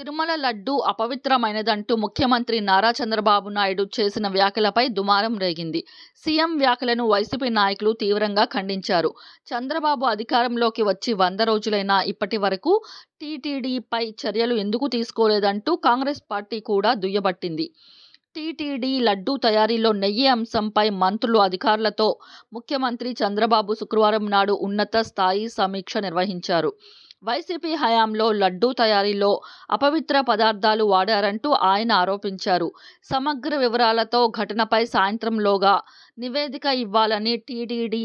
తిరుమల లడ్డూ అపవిత్రమైనదంటూ ముఖ్యమంత్రి నారా చంద్రబాబు నాయుడు చేసిన వ్యాఖ్యలపై దుమారం రేగింది. సీఎం వ్యాఖ్యలను వైసీపీ నాయకులు తీవ్రంగా ఖండించారు. చంద్రబాబు అధికారంలోకి వచ్చి వంద రోజులైనా ఇప్పటి వరకు టీటీడీపై చర్యలు ఎందుకు తీసుకోలేదంటూ కాంగ్రెస్ పార్టీ కూడా దుయ్యబట్టింది. టీటీడీ లడ్డూ తయారీలో నెయ్యి అంశంపై మంత్రులు అధికారులతో ముఖ్యమంత్రి చంద్రబాబు శుక్రవారం నాడు ఉన్నత స్థాయి సమీక్ష నిర్వహించారు. వైసీపీ హయాంలో లడ్డూ తయారీలో అపవిత్ర పదార్థాలు వాడారంటూ ఆయన ఆరోపించారు. సమగ్ర వివరాలతో ఘటనపై సాయంత్రంలోగా నివేదిక ఇవ్వాలని టీటీడీ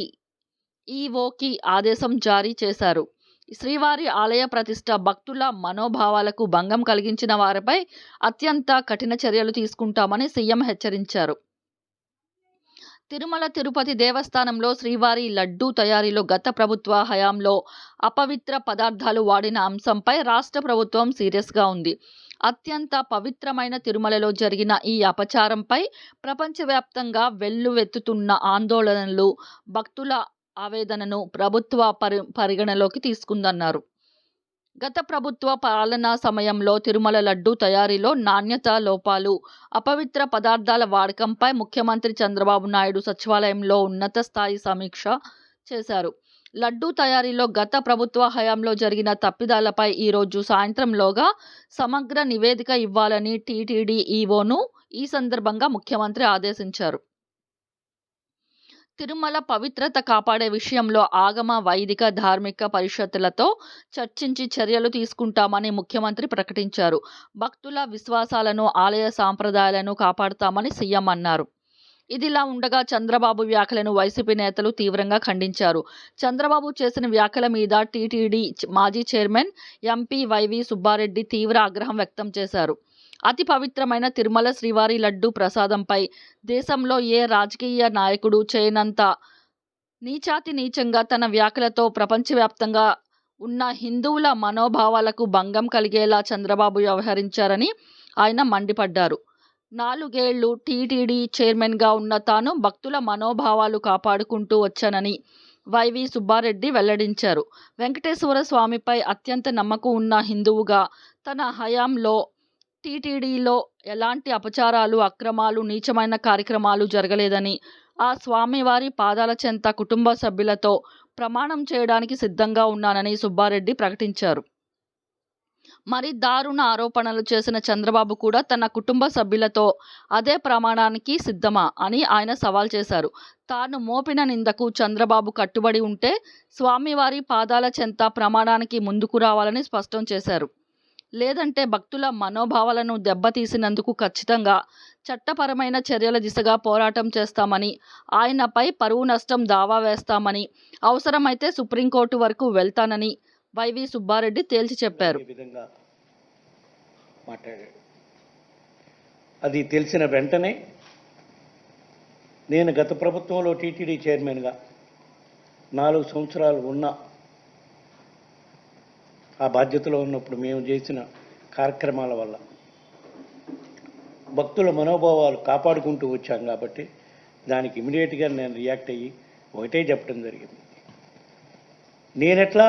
ఈవోకి ఆదేశం జారీ చేశారు. శ్రీవారి ఆలయ ప్రతిష్ట భక్తుల మనోభావాలకు భంగం కలిగించిన వారిపై అత్యంత కఠిన చర్యలు తీసుకుంటామని సీఎం హెచ్చరించారు. తిరుమల తిరుపతి దేవస్థానంలో శ్రీవారి లడ్డూ తయారీలో గత ప్రభుత్వ హయాంలో అపవిత్ర పదార్థాలు వాడిన అంశంపై రాష్ట్ర ప్రభుత్వం సీరియస్గా ఉంది. అత్యంత పవిత్రమైన తిరుమలలో జరిగిన ఈ అపచారంపై ప్రపంచవ్యాప్తంగా వెల్లువెత్తుతున్న ఆందోళనలు భక్తుల ఆవేదనను ప్రభుత్వ పరి పరిగణలోకి తీసుకుందన్నారు. గత ప్రభుత్వ పాలనా సమయంలో తిరుమల లడ్డూ తయారీలో నాణ్యత లోపాలు అపవిత్ర పదార్థాల వాడకంపై ముఖ్యమంత్రి చంద్రబాబు నాయుడు సచివాలయంలో ఉన్నత స్థాయి సమీక్ష చేశారు. లడ్డూ తయారీలో గత ప్రభుత్వ హయాంలో జరిగిన తప్పిదాలపై ఈరోజు సాయంత్రంలోగా సమగ్ర నివేదిక ఇవ్వాలని టీటీడీ ఈవోను ఈ సందర్భంగా ముఖ్యమంత్రి ఆదేశించారు. తిరుమల పవిత్రత కాపాడే విషయంలో ఆగమ వైదిక ధార్మిక పరిషత్తులతో చర్చించి చర్యలు తీసుకుంటామని ముఖ్యమంత్రి ప్రకటించారు. భక్తుల విశ్వాసాలను ఆలయ సాంప్రదాయాలను కాపాడుతామని సీఎం అన్నారు. ఇదిలా ఉండగా చంద్రబాబు వ్యాఖ్యలను వైసీపీ నేతలు తీవ్రంగా ఖండించారు. చంద్రబాబు చేసిన వ్యాఖ్యల మీద టీటీడీ మాజీ చైర్మన్ ఎంపీ వైవి సుబ్బారెడ్డి తీవ్ర ఆగ్రహం వ్యక్తం చేశారు. అతి పవిత్రమైన తిరుమల శ్రీవారి లడ్డు ప్రసాదంపై దేశంలో ఏ రాజకీయ నాయకుడు చేయనంత నీచాతి నీచంగా తన వ్యాఖ్యలతో ప్రపంచవ్యాప్తంగా ఉన్న హిందువుల మనోభావాలకు భంగం కలిగేలా చంద్రబాబు వ్యవహరించారని ఆయన మండిపడ్డారు. నాలుగేళ్ళు టీటీడీ చైర్మన్గా ఉన్న తాను భక్తుల మనోభావాలు కాపాడుకుంటూ వచ్చానని వైవి సుబ్బారెడ్డి వెల్లడించారు. వెంకటేశ్వర స్వామిపై అత్యంత నమ్మకం ఉన్న హిందువుగా తన హయాంలో టీటీడీలో ఎలాంటి అపచారాలు అక్రమాలు నీచమైన కార్యక్రమాలు జరగలేదని ఆ స్వామివారి పాదాల చెంత కుటుంబ సభ్యులతో ప్రమాణం చేయడానికి సిద్ధంగా ఉన్నానని సుబ్బారెడ్డి ప్రకటించారు. మరి దారుణ ఆరోపణలు చేసిన చంద్రబాబు కూడా తన కుటుంబ సభ్యులతో అదే ప్రమాణానికి సిద్ధమా అని ఆయన సవాల్ చేశారు. తాను మోపిన నిందకు చంద్రబాబు కట్టుబడి ఉంటే స్వామివారి పాదాల చెంత ప్రమాణానికి ముందుకు రావాలని స్పష్టం చేశారు. లేదంటే భక్తుల మనోభావాలను దెబ్బతీసినందుకు ఖచ్చితంగా చట్టపరమైన చర్యల దిశగా పోరాటం చేస్తామని ఆయనపై పరువు నష్టం దావా వేస్తామని అవసరమైతే సుప్రీంకోర్టు వరకు వెళ్తానని వైవి సుబ్బారెడ్డి తేల్చి చెప్పారు. అది తెలిసిన వెంటనే నేను గత ప్రభుత్వంలో టీటీడీ చైర్మన్గా నాలుగు సంవత్సరాలు ఉన్నా ఆ బాధ్యతలో ఉన్నప్పుడు మేము చేసిన కార్యక్రమాల వల్ల భక్తుల మనోభావాలు కాపాడుకుంటూ వచ్చాం కాబట్టి దానికి ఇమీడియట్గా నేను రియాక్ట్ అయ్యి ఒకటే చెప్పడం జరిగింది. నేనెట్లా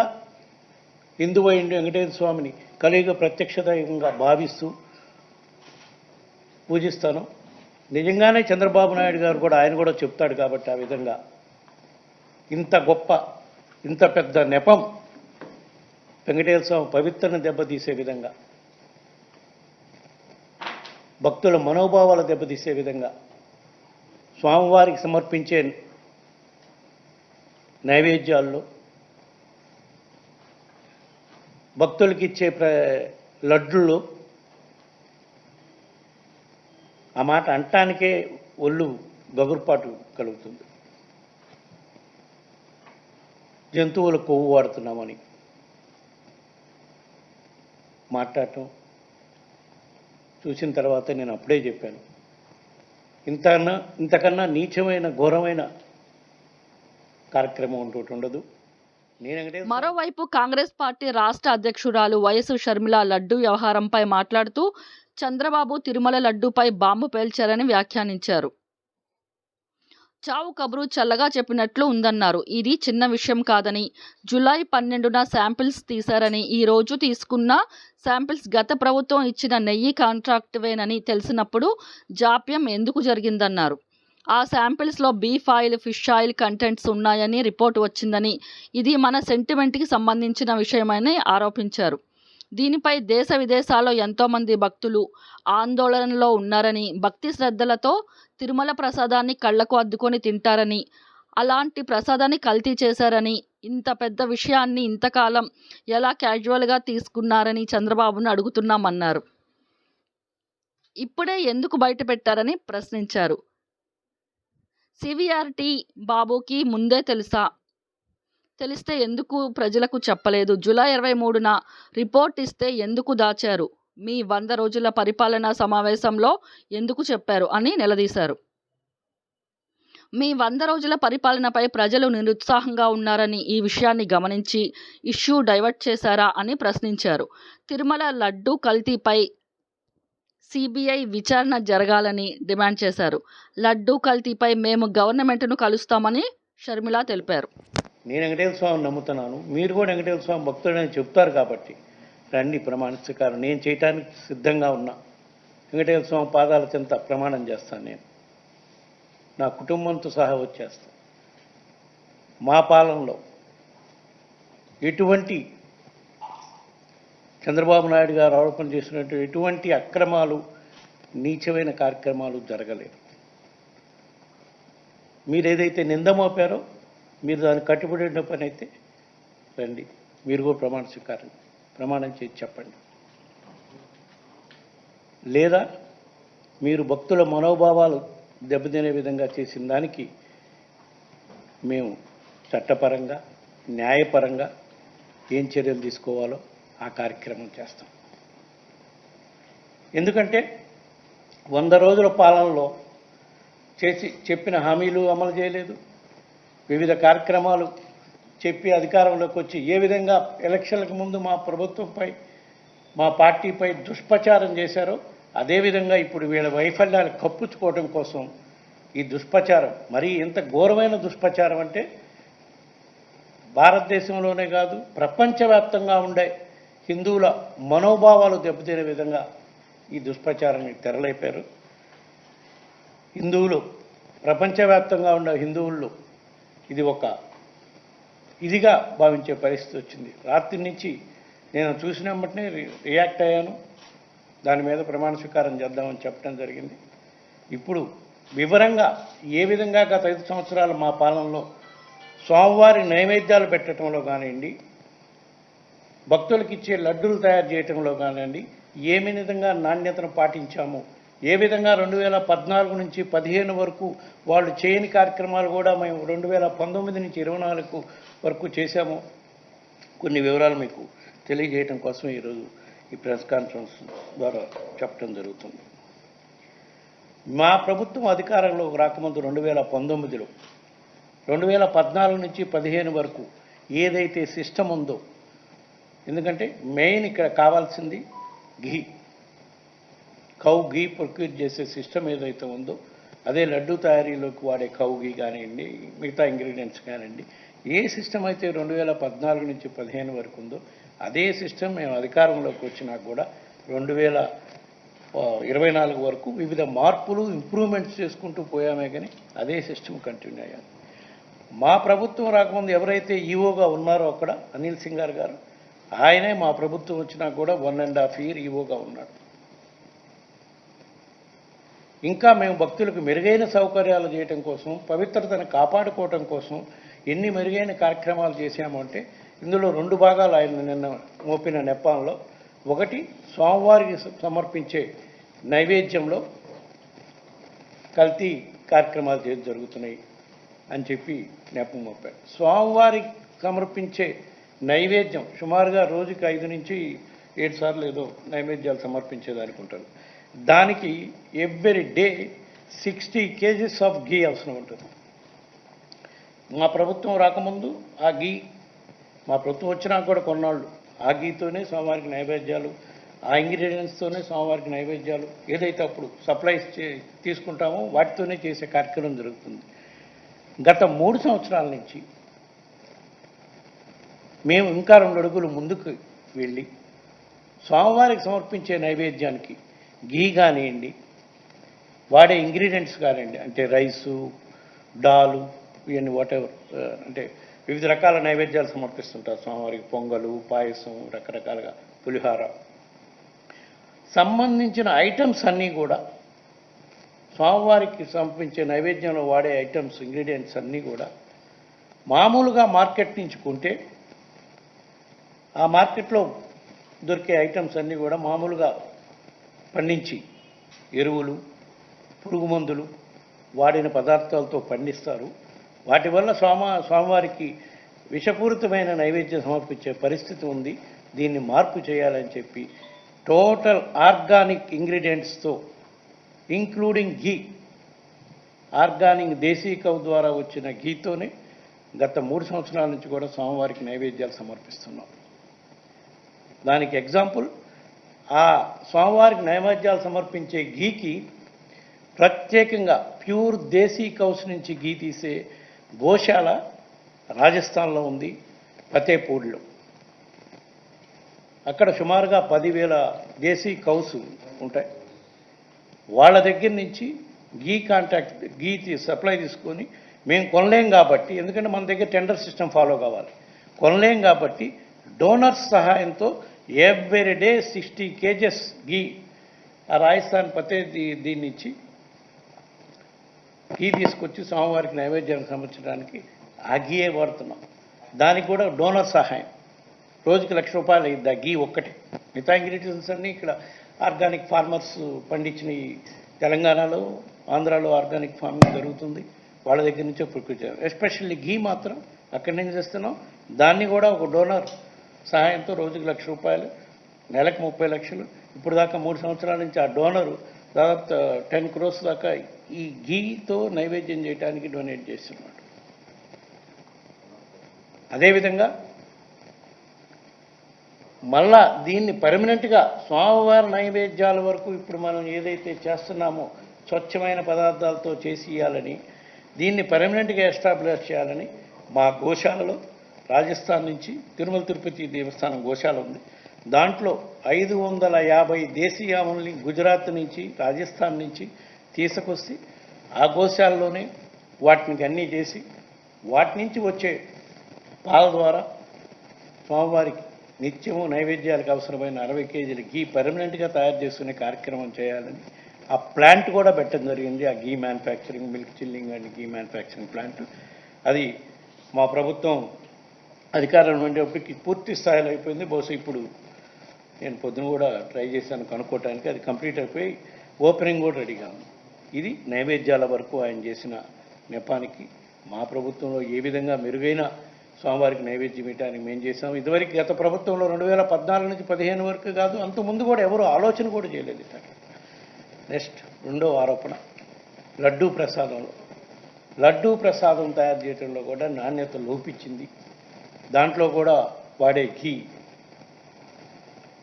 ఇందువైండి వెంకటేశ్వర స్వామిని కలియుగ ప్రత్యక్షదయంగా భావిస్తూ పూజిస్తాను నిజంగానే చంద్రబాబు నాయుడు గారు కూడా ఆయన కూడా చెప్తాడు కాబట్టి ఆ విధంగా ఇంత గొప్ప ఇంత పెద్ద నెపం వెంకటేశ్వర స్వామి పవిత్రను దెబ్బతీసే విధంగా భక్తుల మనోభావాలు దెబ్బతీసే విధంగా స్వామివారికి సమర్పించే నైవేద్యాల్లో భక్తులకి ఇచ్చే ప్ర లడ్డుల్లో ఆ మాట అంటానికే ఒళ్ళు గగురుపాటు కలుగుతుంది. జంతువుల కొవ్వు వాడుతున్నామని. మాట్లాడటం. చూసిన తర్వాత నేను అప్పుడే చెప్పాను. ఇంతకన్నా ఇంతకన్నా నీచమైన ఘోరమైన కార్యక్రమం ఇంకోటి ఉండదు. మరోవైపు కాంగ్రెస్ పార్టీ రాష్ట్ర అధ్యక్షురాలు వైఎస్ షర్మిల లడ్డు వ్యవహారంపై మాట్లాడుతూ చంద్రబాబు తిరుమల లడ్డూపై బాంబు పేల్చారని వ్యాఖ్యానించారు. చావు కబురు చల్లగా చెప్పినట్లు ఉందన్నారు. ఇది చిన్న విషయం కాదని జులై పన్నెండున శాంపిల్స్ తీశారని ఈ రోజు తీసుకున్న శాంపిల్స్ గత ప్రభుత్వం ఇచ్చిన నెయ్యి కాంట్రాక్ట్వేనని తెలిసినప్పుడు జాప్యం ఎందుకు జరిగిందన్నారు. ఆ శాంపిల్స్లో beef oil fish oil contents ఉన్నాయని రిపోర్ట్ వచ్చిందని ఇది మన సెంటిమెంట్కి సంబంధించిన విషయమని ఆరోపించారు. దీనిపై దేశ విదేశాల్లో ఎంతోమంది భక్తులు ఆందోళనలో ఉన్నారని భక్తి శ్రద్ధలతో తిరుమల ప్రసాదాన్ని కళ్ళకు అద్దుకొని తింటారని అలాంటి ప్రసాదాన్ని కల్తీ చేశారని ఇంత పెద్ద విషయాన్ని ఇంతకాలం ఎలా క్యాజువల్గా తీసుకున్నారని చంద్రబాబును అడుగుతున్నామన్నారు. ఇప్పుడే ఎందుకు బయట పెట్టారని ప్రశ్నించారు. సివిఆర్టీ బాబుకి ముందే తెలుసా? తెలిస్తే ఎందుకు ప్రజలకు చెప్పలేదు. జూలై ఇరవై మూడున రిపోర్ట్ ఇస్తే ఎందుకు దాచారు? మీ వంద రోజుల పరిపాలనా సమావేశంలో ఎందుకు చెప్పారు అని నిలదీశారు. మీ వంద రోజుల పరిపాలనపై ప్రజలు నిరుత్సాహంగా ఉన్నారని ఈ విషయాన్ని గమనించి ఇష్యూ డైవర్ట్ చేశారా అని ప్రశ్నించారు. తిరుమల లడ్డు కల్తీపై సిబిఐ విచారణ జరగాలని డిమాండ్ చేశారు. లడ్డు కల్తీపై మేము గవర్నమెంట్ను కలుస్తామని షర్మిల తెలిపారు. నేను వెంకటేశ్వర స్వామిని నమ్ముతున్నాను. మీరు కూడా వెంకటేశ్వర స్వామి భక్తుడని చెప్తారు కాబట్టి. రండి ప్రమాణ స్వీకారం. నేను చేయటానికి సిద్ధంగా ఉన్నా. వెంకటేశ్వర స్వామి పాదాల చెంత ప్రమాణం చేస్తాను నేను. నా కుటుంబంతో సహా వచ్చేస్తాను మా పాలనలో ఎటువంటి చంద్రబాబు నాయుడు గారు ఆరోపణ చేసినట్టు ఎటువంటి అక్రమాలు నీచమైన కార్యక్రమాలు జరగలేదు. మీరు ఏదైతే నింద మోపారో మీరు దానికి కట్టుబడి ఉన్న పని అయితే రండి. మీరు కూడా ప్రమాణ స్వీకారం ప్రమాణం చేసి చెప్పండి. లేదా మీరు భక్తుల మనోభావాలు దెబ్బతినే విధంగా చేసిన దానికి మేము చట్టపరంగా న్యాయపరంగా ఏం చర్యలు తీసుకోవాలో ఆ కార్యక్రమం చేస్తాం. ఎందుకంటే వంద రోజుల పాలనలో చేసి చెప్పిన హామీలు అమలు చేయలేదు. వివిధ కార్యక్రమాలు చెప్పి అధికారంలోకి వచ్చి ఏ విధంగా ఎలక్షన్లకు ముందు మా ప్రభుత్వంపై మా పార్టీపై దుష్ప్రచారం చేశారో అదేవిధంగా ఇప్పుడు వీళ్ళ వైఫల్యాలు కప్పుచుకోవడం కోసం ఈ దుష్ప్రచారం. మరీ ఇంత ఘోరమైన దుష్ప్రచారం అంటే భారతదేశంలోనే కాదు ప్రపంచవ్యాప్తంగా ఉండే హిందువుల మనోభావాలు దెబ్బతినే విధంగా ఈ దుష్ప్రచారానికి తెరలేపారు. హిందువులు ప్రపంచవ్యాప్తంగా ఉన్న హిందువుల్లో ఇది ఒక ఇదిగా భావించే పరిస్థితి వచ్చింది. రాత్రి నుంచి నేను చూసిన వెంటనే రియాక్ట్ అయ్యాను. దాని మీద ప్రమాణ స్వీకారం చేద్దామని చెప్పడం జరిగింది. ఇప్పుడు వివరంగా ఏ విధంగా గత ఐదు సంవత్సరాలు మా పాలనలో స్వామివారి నైవేద్యాలు పెట్టడంలో కానివ్వండి భక్తులకు ఇచ్చే లడ్డూలు తయారు చేయటంలో కానివ్వండి ఏమి విధంగా నాణ్యతను పాటించాము ఏ విధంగా రెండు వేల పద్నాలుగు నుంచి పదిహేను వరకు వాళ్ళు చేయని కార్యక్రమాలు కూడా మేము రెండు వేల పంతొమ్మిది నుంచి ఇరవై నాలుగు వరకు చేశాము. కొన్ని వివరాలు మీకు తెలియజేయటం కోసం ఈరోజు ఈ ప్రెస్ కాన్ఫరెన్స్ ద్వారా చెప్పడం జరుగుతుంది. మా ప్రభుత్వం అధికారంలో రాకముందు రెండు వేల పంతొమ్మిదిలో రెండు వేల పద్నాలుగు నుంచి పదిహేను వరకు ఏదైతే సిస్టమ్ ఉందో ఎందుకంటే మెయిన్ ఇక్కడ కావాల్సింది ఘీ. కౌ ఘీ ప్రొక్యూర్ చేసే సిస్టమ్ ఏదైతే ఉందో అదే లడ్డు తయారీలోకి వాడే కౌ ఘీ కానివ్వండి మిగతా ఇంగ్రీడియంట్స్ కానివ్వండి ఏ సిస్టమ్ అయితే రెండు వేల పద్నాలుగు నుంచి పదిహేను వరకు ఉందో అదే సిస్టమ్ మేము అధికారంలోకి వచ్చినా కూడా రెండు వేల ఇరవై నాలుగు వరకు వివిధ మార్పులు ఇంప్రూవ్మెంట్స్ చేసుకుంటూ పోయామే కానీ అదే సిస్టమ్ కంటిన్యూ అయ్యాలి. మా ప్రభుత్వం రాకముందు ఎవరైతే ఈవోగా ఉన్నారో అక్కడ అనిల్ సింగార్ గారు ఆయనే మా ప్రభుత్వం వచ్చినా కూడా వన్ అండ్ హాఫ్ ఇయర్ ఈవోగా ఉన్నాడు. ఇంకా మేము భక్తులకు మెరుగైన సౌకర్యాలు చేయటం కోసం పవిత్రతను కాపాడుకోవటం కోసం ఎన్ని మెరుగైన కార్యక్రమాలు చేశాము అంటే ఇందులో రెండు భాగాలు ఆయన నిన్న మోపిన నెపాల్లో ఒకటి స్వామివారికి సమర్పించే నైవేద్యంలో కల్తీ కార్యక్రమాలు చేసి జరుగుతున్నాయి అని చెప్పి నెపం మోపారు. స్వామివారికి సమర్పించే నైవేద్యం సుమారుగా రోజుకి ఐదు నుంచి ఏడు సార్లు ఏదో నైవేద్యాలు సమర్పించేదానికి ఉంటారు. దానికి every day sixty KGs of ghee అవసరం ఉంటుంది. మా ప్రభుత్వం రాకముందు ఆ గీ మా ప్రభుత్వం వచ్చినా కూడా కొన్నాళ్ళు. ఆ గీతోనే స్వామివారికి నైవేద్యాలు ఆ ఇంగ్రీడియంట్స్తోనే స్వామివారికి నైవేద్యాలు ఏదైతే అప్పుడు సప్లైస్ చే తీసుకుంటామో వాటితోనే చేసే కార్యక్రమం జరుగుతుంది. గత మూడు సంవత్సరాల నుంచి మేము ఇంకా రెండు అడుగులు ముందుకు వెళ్ళి స్వామివారికి సమర్పించే నైవేద్యానికి గీ కానివ్వండి వాడే ఇంగ్రీడియంట్స్ కానివ్వండి అంటే రైసు డాలు ఇవన్నీ వాటెవర్ అంటే వివిధ రకాల నైవేద్యాలు సమర్పిస్తుంటారు. స్వామివారికి పొంగలు పాయసం రకరకాలుగా పులిహార. సంబంధించిన ఐటమ్స్ అన్నీ కూడా స్వామివారికి సమర్పించే నైవేద్యంలో వాడే ఐటమ్స్ ఇంగ్రీడియంట్స్ అన్నీ కూడా మామూలుగా మార్కెట్ నుంచి కొంటే ఆ మార్కెట్లో దొరికే ఐటమ్స్ అన్నీ కూడా మామూలుగా పండించి ఎరువులు పురుగు మందులు వాడిన పదార్థాలతో పండిస్తారు. వాటి వల్ల స్వామ స్వామివారికి విషపూరితమైన నైవేద్యం సమర్పించే పరిస్థితి ఉంది. దీన్ని మార్పు చేయాలని చెప్పి టోటల్ ఆర్గానిక్ ఇంగ్రీడియంట్స్తో including ghee organic desi cow ద్వారా వచ్చిన ఘీతోనే గత మూడు సంవత్సరాల నుంచి కూడా స్వామివారికి నైవేద్యాలు సమర్పిస్తున్నాం. దానికి ఎగ్జాంపుల్ ఆ స్వామివారికి నైవేద్యాలు సమర్పించే ఘీకి ప్రత్యేకంగా ప్యూర్ దేశీ కౌస్ నుంచి ఘీ తీసే గోశాల రాజస్థాన్లో ఉంది ఫతేపూర్లో. అక్కడ సుమారుగా పదివేల దేశీ కౌస్ ఉంటాయి. వాళ్ళ దగ్గర నుంచి గీ కాంటాక్ట్ గీ సప్లై తీసుకొని మేము కొనలేం కాబట్టి ఎందుకంటే మన దగ్గర టెండర్ సిస్టమ్ ఫాలో కావాలి. కొనలేం కాబట్టి డోనర్స్ సహాయంతో every day sixty KGs ghee. ఆ రాజస్థాన్ పతే దీ- దీన్ని ఇచ్చి గీ తీసుకొచ్చి స్వామివారికి నైవేద్యానికి సమర్చడానికి ఆ గీయే వాడుతున్నాం. దానికి కూడా డోనర్ సహాయం. రోజుకి లక్ష రూపాయలు అయింది ఆ గీ ఒక్కటే. మిగతా ఇంగ్రీడియంట్స్ అన్నీ ఇక్కడ ఆర్గానిక్ ఫార్మర్స్ పండించిన తెలంగాణలో ఆంధ్రాలో ఆర్గానిక్ ఫార్మింగ్ జరుగుతుంది. వాళ్ళ దగ్గర నుంచే ప్రొక్యూర్ ఎస్పెషల్లీ ఘీ మాత్రం అక్కడి నుంచి తెస్తున్నాం. దాన్ని కూడా ఒక డోనర్ సహాయంతో రోజుకి లక్ష రూపాయలు నెలకు ముప్పై లక్షలు. ఇప్పుడు దాకా మూడు సంవత్సరాల నుంచి ఆ డోనరు దాదాపు టెన్ క్రోర్స్ దాకా ఈ గీతో నైవేద్యం చేయడానికి డొనేట్ చేస్తున్నాడు. అదేవిధంగా మళ్ళా దీన్ని పర్మనెంట్గా స్వామివారి నైవేద్యాల వరకు ఇప్పుడు మనం ఏదైతే చేస్తున్నామో స్వచ్ఛమైన పదార్థాలతో చేసి ఇవ్వాలని దీన్ని పర్మనెంట్గా ఎస్టాబ్లిష్ చేయాలని మా గోశాలలో రాజస్థాన్ నుంచి తిరుమల తిరుపతి దేవస్థానం గోశాల ఉంది. దాంట్లో ఐదు వందల యాభై దేశీయాముల్ని గుజరాత్ నుంచి రాజస్థాన్ నుంచి తీసుకొస్తే ఆ గోశాలలోనే వాటిని అన్నీ చేసి వాటి నుంచి వచ్చే పాల ద్వారా స్వామివారికి నిత్యము నైవేద్యాలకు అవసరమైన అరవై కేజీల గీ పర్మనెంట్గా తయారు చేసుకునే కార్యక్రమం చేయాలని ఆ ప్లాంట్ కూడా పెట్టడం జరిగింది. ఆ ghee manufacturing milk chilling and ghee manufacturing plant అది మా ప్రభుత్వం అధికారం ఉండేప్పటికి పూర్తి స్థాయిలో అయిపోయింది. బహుశా ఇప్పుడు నేను పొద్దున కూడా ట్రై చేశాను కనుక్కోవటానికి. అది కంప్లీట్ అయిపోయి ఓపెనింగ్ కూడా అడిగాను ఇది నైవేద్యాల వరకు ఆయన చేసిన నెపానికి మా ప్రభుత్వంలో ఏ విధంగా మెరుగైన స్వామివారికి నైవేద్యం ఇవ్వడానికి మేము చేసాం ఇదివరకు గత ప్రభుత్వంలో రెండు వేల పద్నాలుగు నుంచి పదిహేను వరకు కాదు అంత ముందు కూడా ఎవరు ఆలోచన కూడా చేయలేదు నెక్స్ట్ రెండో ఆరోపణ లడ్డూ ప్రసాదంలో. లడ్డూ ప్రసాదం తయారు చేయడంలో కూడా నాణ్యత లోపించింది. దాంట్లో కూడా వాడే ఘీ.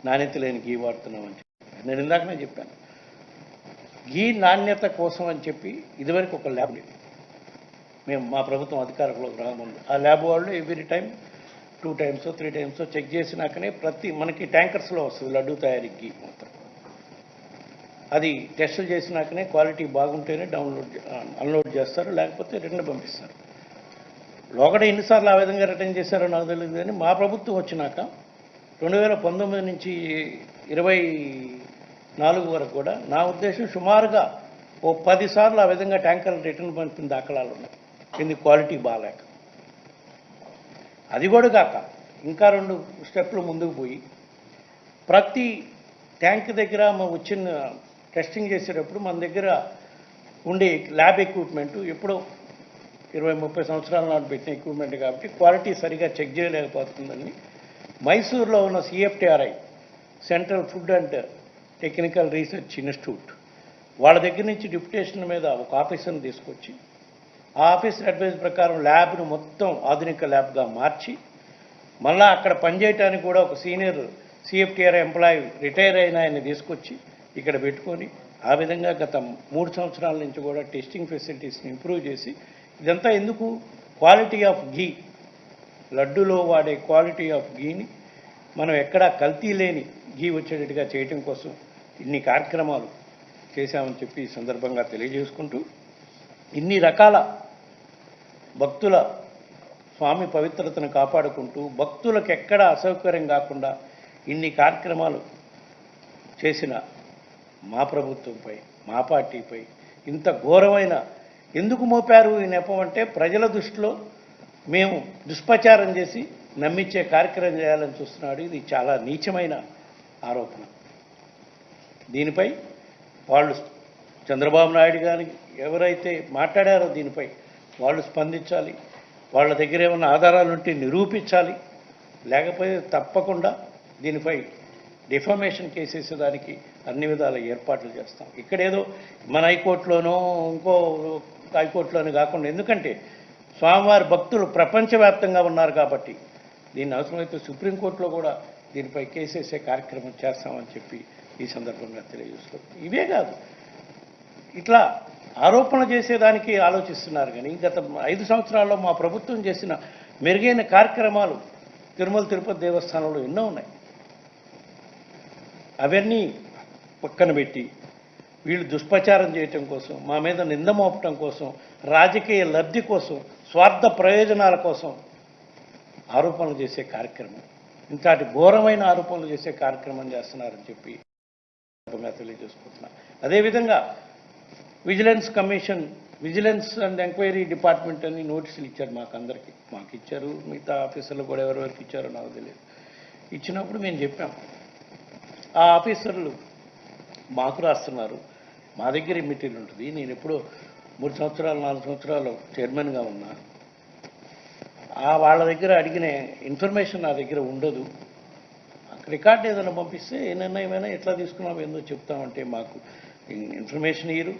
నాణ్యత లేని ఘీ వాడుతున్నామని చెప్పి. నేను ఇందాకనే చెప్పాను. ఘీ నాణ్యత కోసం అని చెప్పి ఇదివరకు ఒక ల్యాబ్ లేదు మేము మా ప్రభుత్వం అధికారంలో రాముంది ఆ ల్యాబ్ వాళ్ళు every time two times three times check చేసినాకనే ప్రతి మనకి ట్యాంకర్స్లో వస్తుంది లడ్డు తయారీకి మాత్రం. అది టెస్టులు చేసినాకనే క్వాలిటీ బాగుంటేనే డౌన్లోడ్ అన్లోడ్ చేస్తారు లేకపోతే రిటర్న్ పంపిస్తారు. లోకడ ఎన్నిసార్లు ఆ విధంగా రిటర్న్ చేశారో నాకు తెలియదు కానీ మా ప్రభుత్వం వచ్చినాక రెండు వేల పంతొమ్మిది నుంచి ఇరవై నాలుగు వరకు కూడా నా ఉద్దేశం సుమారుగా ఓ పదిసార్లు ఆ విధంగా ట్యాంకర్లు రిటర్న్ పంపిన దాఖలాలు ఉన్నాయి. కింది క్వాలిటీ బాగాలేక. అది కూడా కాక ఇంకా రెండు స్టెప్లు ముందుకు పోయి ప్రతి ట్యాంక్ దగ్గర మా వచ్చిన టెస్టింగ్ చేసేటప్పుడు మన దగ్గర ఉండే ల్యాబ్ ఎక్విప్మెంట్ ఎప్పుడో ఇరవై ముప్పై సంవత్సరాల నాటి పెట్టిన ఎక్విప్మెంట్ కాబట్టి క్వాలిటీ సరిగా చెక్ చేయలేకపోతుందని మైసూర్లో ఉన్న CFTRI central food and technical research institute వాళ్ళ దగ్గర నుంచి డిప్యుటేషన్ మీద ఒక ఆఫీసర్ని తీసుకొచ్చి ఆ ఆఫీసర్ అడ్వైజ్ ప్రకారం ల్యాబ్ను మొత్తం ఆధునిక ల్యాబ్గా మార్చి మళ్ళా అక్కడ పనిచేయటానికి కూడా ఒక సీనియర్ సిఎఫ్టీఆర్ ఎంప్లాయీ రిటైర్ అయిన ఆయన్ని తీసుకొచ్చి ఇక్కడ పెట్టుకొని ఆ విధంగా గత మూడు సంవత్సరాల నుంచి కూడా టెస్టింగ్ ఫెసిలిటీస్ని ఇంప్రూవ్ చేసి ఇదంతా ఎందుకు? క్వాలిటీ ఆఫ్ ఘీ లడ్డులో వాడే క్వాలిటీ ఆఫ్ ఘీని మనం ఎక్కడా కల్తీ లేని ఘీ వచ్చేటట్టుగా చేయటం కోసం ఇన్ని కార్యక్రమాలు చేశామని చెప్పి ఈ సందర్భంగా తెలియజేసుకుంటూ ఇన్ని రకాల భక్తుల స్వామి పవిత్రతను కాపాడుకుంటూ భక్తులకు ఎక్కడా అసౌకర్యం కాకుండా ఇన్ని కార్యక్రమాలు చేసిన మా ప్రభుత్వంపై మా పార్టీపై ఇంత ఘోరమైన ఎందుకు మోపారు ఈ నెపం అంటే ప్రజల దృష్టిలో మేము దుష్ప్రచారం చేసి నమ్మించే కార్యక్రమం చేయాలని చూస్తున్నాడు. ఇది చాలా నీచమైన ఆరోపణ. దీనిపై వాళ్ళు చంద్రబాబు నాయుడు గారి ఎవరైతే మాట్లాడారో దీనిపై వాళ్ళు స్పందించాలి. వాళ్ళ దగ్గర ఏమైనా ఆధారాలు ఉంటే నిరూపించాలి. లేకపోతే తప్పకుండా దీనిపై డిఫమేషన్ కేసేసేదానికి అన్ని విధాల ఏర్పాట్లు చేస్తాం. ఇక్కడేదో మన హైకోర్టులోనో ఇంకో హైకోర్టులోనే కాకుండా ఎందుకంటే స్వామివారి భక్తులు ప్రపంచవ్యాప్తంగా ఉన్నారు కాబట్టి దీన్ని అవసరమైతే సుప్రీంకోర్టులో కూడా దీనిపై కేసేసే కార్యక్రమం చేస్తామని చెప్పి ఈ సందర్భంగా తెలియజేస్తున్నాం ఇవే కాదు. ఇట్లా ఆరోపణ చేసేదానికి ఆలోచిస్తున్నారు కానీ గత ఐదు సంవత్సరాల్లో మా ప్రభుత్వం చేసిన మెరుగైన కార్యక్రమాలు తిరుమల తిరుపతి దేవస్థానంలో ఎన్నో ఉన్నాయి. అవన్నీ పక్కన పెట్టి వీళ్ళు దుష్ప్రచారం చేయటం కోసం మా మీద నింద మోపటం కోసం రాజకీయ లబ్ధి కోసం స్వార్థ ప్రయోజనాల కోసం ఆరోపణలు చేసే కార్యక్రమం. ఇంతటి ఘోరమైన ఆరోపణలు చేసే కార్యక్రమం చేస్తున్నారని చెప్పి తెలియజేసుకుంటున్నా. అదేవిధంగా vigilance commission vigilance and enquiry department అని నోటీసులు ఇచ్చారు మాకు అందరికీ మాకు ఇచ్చారు మిగతా ఆఫీసర్లు కూడా ఎవరెవరికి ఇచ్చారో నాకు తెలియదు. ఇచ్చినప్పుడు మేము చెప్పాం. ఆ ఆఫీసర్లు మాకు రాస్తున్నారు. మా దగ్గర మెటీరియల్ ఉంటుంది. నేను ఎప్పుడు మూడు సంవత్సరాలు నాలుగు సంవత్సరాలు చైర్మన్గా ఉన్నా. ఆ వాళ్ళ దగ్గర అడిగిన ఇన్ఫర్మేషన్ నా దగ్గర ఉండదు. రికార్డ్ ఏదైనా పంపిస్తే ఏ నిర్ణయమైనా ఎట్లా తీసుకున్నాం ఏందో చెప్తామంటే మాకు ఇన్ఫర్మేషన్ ఇయ్యరు.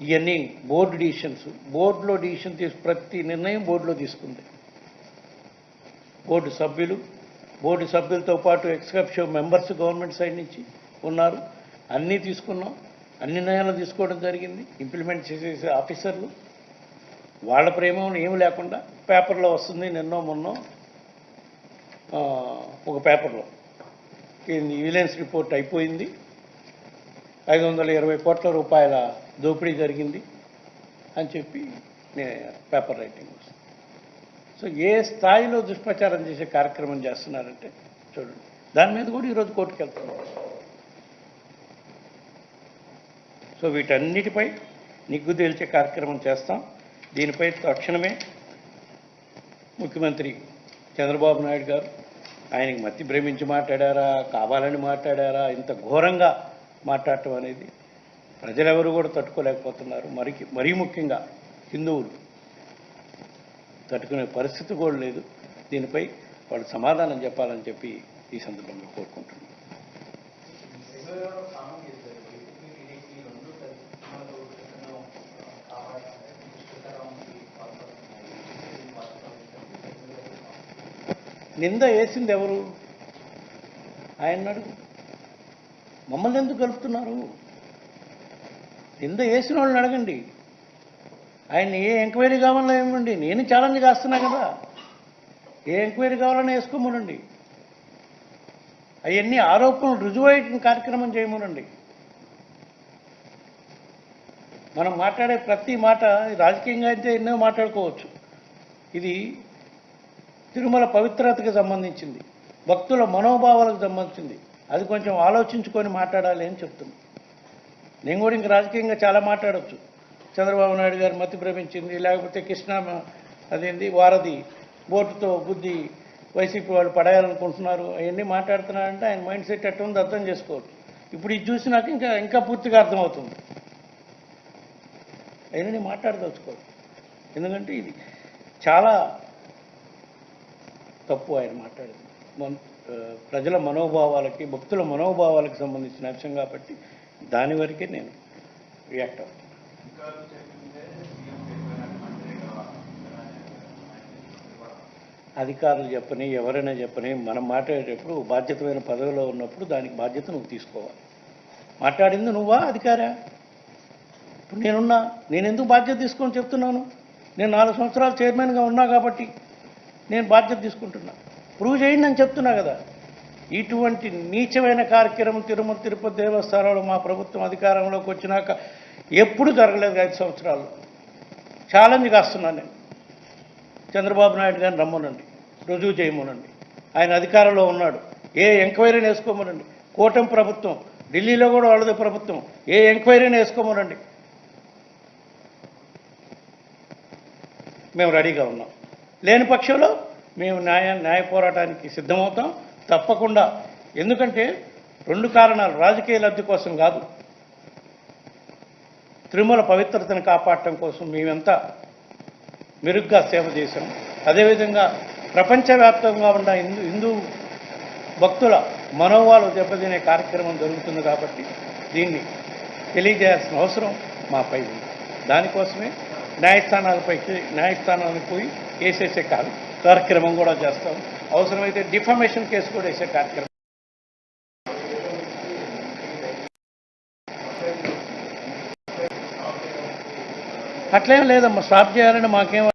ఇవన్నీ బోర్డు డిసిషన్స్ బోర్డులో డిసిషన్ తీసు ప్రతి నిర్ణయం బోర్డులో తీసుకుంది. బోర్డు సభ్యులు బోర్డు సభ్యులతో పాటు ఎక్స్కప్షో మెంబర్స్ గవర్నమెంట్ సైడ్ నుంచి ఉన్నారు. అన్నీ తీసుకున్నాం. అన్ని నిర్ణయాలు తీసుకోవడం జరిగింది. ఇంప్లిమెంట్ చేసేసే ఆఫీసర్లు. వాళ్ళ ప్రేమ ఏమి లేకుండా పేపర్లో వస్తుంది నిన్నో మొన్నో ఒక పేపర్లో. విజిలెన్స్ రిపోర్ట్ అయిపోయింది. ఐదు వందల ఇరవై కోట్ల రూపాయల దోపిడీ జరిగింది అని చెప్పి పేపర్ రైటింగ్ వస్తుంది. సో ఏ స్థాయిలో దుష్ప్రచారం చేసే కార్యక్రమం చేస్తున్నారంటే చూడండి. దాని మీద కూడా ఈరోజు కోర్టుకు వెళ్తున్నాం సో వీటన్నిటిపై నిగ్గు తేల్చే కార్యక్రమం చేస్తాం. దీనిపై తక్షణమే ముఖ్యమంత్రి చంద్రబాబు నాయుడు గారు ఆయనకి మతి భ్రమించి మాట్లాడారా కావాలని మాట్లాడారా ఇంత ఘోరంగా మాట్లాడటం అనేది ప్రజలెవరు కూడా తట్టుకోలేకపోతున్నారు. మరి మరీ ముఖ్యంగా హిందువులు తట్టుకునే పరిస్థితి కూడా లేదు. దీనిపై వాళ్ళు సమాధానం చెప్పాలని చెప్పి ఈ సందర్భంగా కోరుకుంటున్నాను నింద వేసింది ఎవరు? ఆయన అడుగు మమ్మల్ని ఎందుకు కలుపుతున్నారు? నింద వేసిన వాళ్ళని అడగండి. ఆయన ఏ ఎంక్వైరీ కావాలో ఇవ్వండి. నేను ఛాలెంజ్ కాస్తున్నా కదా. ఏ ఎంక్వైరీ కావాలని వేసుకోమనండి అవన్నీ ఆరోపణలు రుజువయ్యే కార్యక్రమం చేయమనండి మనం మాట్లాడే ప్రతి మాట రాజకీయంగా అయితే ఎన్నో మాట్లాడుకోవచ్చు. ఇది తిరుమల పవిత్రతకి సంబంధించింది. భక్తుల మనోభావాలకు సంబంధించింది. అది కొంచెం ఆలోచించుకొని మాట్లాడాలి అని చెప్తున్నా. నేను కూడా ఇంక రాజకీయంగా చాలా మాట్లాడవచ్చు చంద్రబాబు నాయుడు గారు మతి భ్రమించింది లేకపోతే కృష్ణ అదేంది వారధి బోటుతో బుద్ధి వైసీపీ వాళ్ళు పడేయాలనుకుంటున్నారు అవన్నీ మాట్లాడుతున్నారంటే ఆయన మైండ్ సెట్ ఎట్ట ఉంది అర్థం చేసుకోవచ్చు. ఇప్పుడు ఇది చూసినాక ఇంకా ఇంకా పూర్తిగా అర్థమవుతుంది. అయినా మాట్లాడదలుచుకోవచ్చు ఎందుకంటే ఇది చాలా తప్పు ఆయన మాట్లాడింది. మన- ప్రజల మనోభావాలకి భక్తుల మనోభావాలకి సంబంధించిన అంశం కాబట్టి దాని వరకే నేను రియాక్ట్ అవుతాను అధికారులు చెప్పని ఎవరైనా చెప్పని మనం మాట్లాడేటప్పుడు బాధ్యతమైన పదవిలో ఉన్నప్పుడు దానికి బాధ్యత నువ్వు తీసుకోవాలి. మాట్లాడింది నువ్వా అధికారా? ఇప్పుడు నేనున్నా నేను ఎందుకు బాధ్యత తీసుకొని చెప్తున్నాను? నేను నాలుగు సంవత్సరాలు చైర్మన్గా ఉన్నా కాబట్టి నేను బాధ్యత తీసుకుంటున్నా. ప్రూవ్ చేయండి అని చెప్తున్నా కదా. ఇటువంటి నీచమైన కార్యక్రమం తిరుమల తిరుపతి దేవస్థానంలో మా ప్రభుత్వం అధికారంలోకి వచ్చినాక ఎప్పుడు జరగలేదు ఐదు సంవత్సరాలు. ఛాలెంజ్ కాస్తున్నాను నేను. చంద్రబాబు నాయుడు గారిని రమ్మనండి. రుజువు చేయమనండి. ఆయన అధికారంలో ఉన్నాడు. ఏ ఎంక్వైరీని వేసుకోమనండి. కూటమి ప్రభుత్వం ఢిల్లీలో కూడా వాళ్ళది ప్రభుత్వం. ఏ ఎంక్వైరీని వేసుకోమనండి. మేము రెడీగా ఉన్నాం. లేని పక్షంలో మేము న్యాయ న్యాయ పోరాటానికి సిద్ధమవుతాం. తప్పకుండా. ఎందుకంటే రెండు కారణాలు రాజకీయ లబ్ధి కోసం కాదు. తిరుమల పవిత్రతను కాపాడటం కోసం మేమెంతా మెరుగ్గా సేవ చేశాం. అదేవిధంగా ప్రపంచవ్యాప్తంగా ఉన్న హిందూ హిందూ భక్తుల మనోభావాలు దెబ్బతినే కార్యక్రమం జరుగుతుంది కాబట్టి దీన్ని తెలియజేయాల్సిన అవసరం మాపై ఉంది. దానికోసమే న్యాయస్థానాలపైకి న్యాయస్థానాలకు పోయి కేసేసే కాదు కార్యక్రమం కూడా చేస్తాం. అవసరమైతే డిఫర్మేషన్ కేసు కూడా వేసే కార్యక్రమం. అట్లేం లేదమ్మా స్టాప్ చేయాలని మాకేం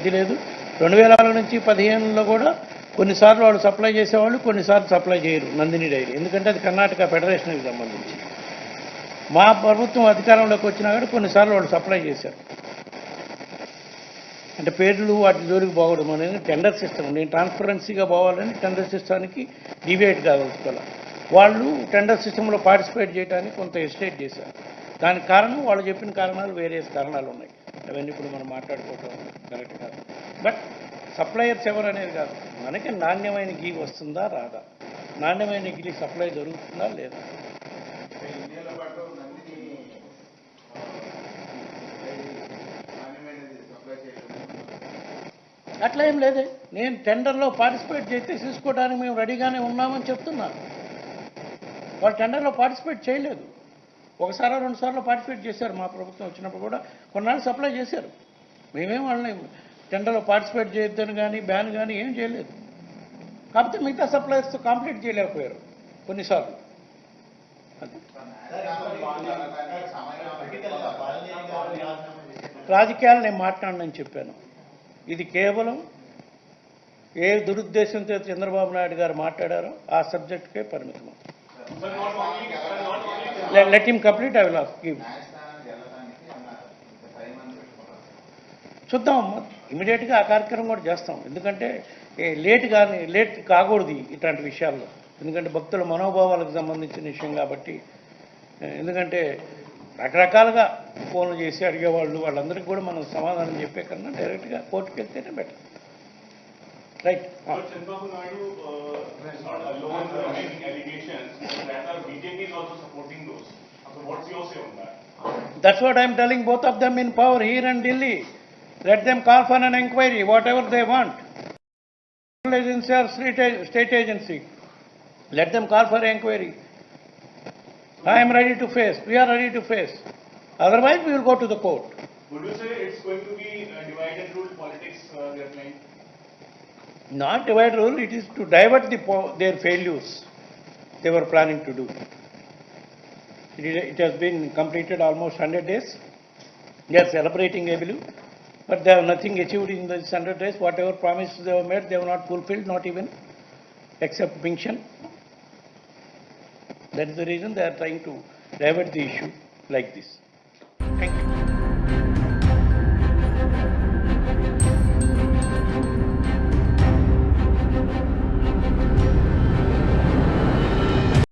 ఇది లేదు. రెండు వేల నాలుగు నుంచి పదిహేనులో కూడా కొన్నిసార్లు వాళ్ళు సప్లై చేసేవాళ్ళు కొన్నిసార్లు సప్లై చేయరు నందిని డైరీ. ఎందుకంటే అది కర్ణాటక ఫెడరేషన్కి సంబంధించి. మా ప్రభుత్వం అధికారంలోకి వచ్చినా కూడా కొన్నిసార్లు వాళ్ళు సప్లై చేశారు. అంటే పేర్లు వాటి జోలికి పోవడం అనేది టెండర్ సిస్టమ్ నేను ట్రాన్స్పరెన్సీగా పోవాలని టెండర్ సిస్టానికి డివేట్ కాదలుచుకోవాలి వాళ్ళు టెండర్ సిస్టంలో పార్టిసిపేట్ చేయడానికి కొంత ఎస్టేట్ చేశారు. దానికి కారణం వాళ్ళు చెప్పిన కారణాలు వేరే కారణాలు ఉన్నాయి. అవన్నీ ఇప్పుడు మనం మాట్లాడుకోవటం కరెక్ట్ కాదు. బట్ సప్లయర్స్ ఎవరు అనేది కాదు. మనకి నాణ్యమైన గీ వస్తుందా రాదా? నాణ్యమైన గీ సప్లై జరుగుతుందా లేదా ఇండియాలో పాటు నందిని నాణ్యమైనది సప్లై చేయడం అట్లా ఏం లేదే. నేను టెండర్లో పార్టిసిపేట్ చేస్తే తీసుకోవడానికి మేము రెడీగానే ఉన్నామని చెప్తున్నాను వాళ్ళు టెండర్లో పార్టిసిపేట్ చేయలేదు. ఒకసారి రెండు సార్లు పార్టిసిపేట్ చేశారు మా ప్రభుత్వం వచ్చినప్పుడు కూడా. కొన్నాళ్ళు సప్లై చేశారు. మేమేం వాళ్ళని టెండర్లో పార్టిసిపేట్ చేయొద్దని కానీ బ్యాన్ కానీ ఏం చేయలేదు. కాకపోతే మిగతా సప్లైర్స్తో కాంప్లీట్ చేయలేకపోయారు కొన్నిసార్లు. రాజకీయాలు నేను మాట్లాడనని చెప్పాను. ఇది కేవలం ఏ దురుద్దేశంతో చంద్రబాబు నాయుడు గారు మాట్లాడారో ఆ సబ్జెక్ట్కే పరిమితం let him complete I will give చూద్దాం. ఇమీడియట్గా ఆ కార్యక్రమం కూడా చేస్తాం. ఎందుకంటే ఏ లేట్ కానీ లేట్ కాకూడదు ఇట్లాంటి విషయాల్లో. ఎందుకంటే భక్తుల మనోభావాలకు సంబంధించిన విషయం కాబట్టి ఎందుకంటే రకరకాలుగా ఫోన్లు చేసి అడిగేవాళ్ళు వాళ్ళందరికీ కూడా మనం సమాధానం చెప్పే కన్నా డైరెక్ట్గా కోర్టుకు వెళ్తేనే better. Right that's what I'm telling both of them in power here and Delhi let them call for an enquiry whatever they want agency or state agency let them call for enquiry I am ready to face, we are ready to face. Otherwise, we will go to the court. Would you say it's going to be uh, divided rule politics uh, playing? Not divide rule, it is to divert the, po- their failures they were planning to do. It is- it has been completed almost 100 days. They are celebrating, I believe, but they have nothing achieved in these 100 days. Whatever promises they have made, they have not fulfilled, not even, except pension. That is the reason they are trying to divert the issue like this. Thank you.